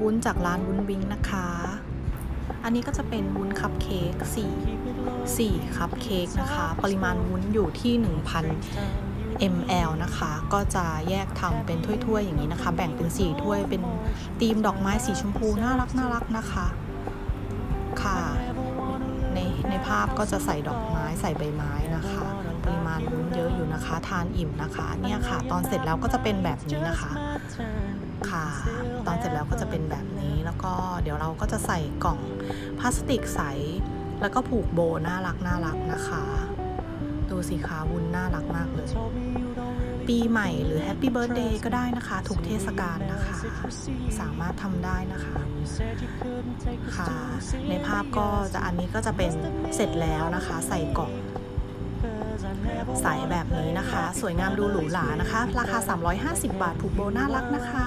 วุ้นจากร้านวุ้นวิงนะคะ อันนี้ก็จะเป็นวุ้นคัพเค้ก4 4คัพเค้กนะคะ ปริมาณวุ้นอยู่ที่ 1,000 ml นะคะ ก็จะแยกทำเป็นถ้วยๆอย่างนี้นะคะ แบ่งเป็น 4 ถ้วย เป็นธีมดอกไม้สีชมพู น่ารักน่ารักนะคะ ค่ะ ในในภาพก็จะใส่ดอกไม้ใส่ใบไม้นะคะ ปริมาณวุ้นเยอะอยู่นะคะ ทานอิ่มนะคะ เนี่ยค่ะ ตอนเสร็จแล้วก็จะเป็นแบบนี้นะคะค่ะ ตอนเสร็จแล้วก็จะเป็นแบบนี้แล้วก็เดี๋ยวเราก็จะใส่กล่องพลาสติกใส แล้วก็ผูกโบน่ารักน่ารักนะคะ ดูสิคะวุ้นน่ารักมากเลย ปีใหม่หรือแฮปปี้เบิร์ a เดย์ก็ได้นะคะ ทุกเทศกาลนะคะ สามารถทำได้นะคะค่ะ ในภาพก็จะอันนี้ก็จะเป็นเสร็จแล้วนะคะ ใส่กล่องใสแบบนี้นะคะ สวยงามดูหรูหรานะคะ ราคา 350 บาทผูกโบน่ารักนะคะ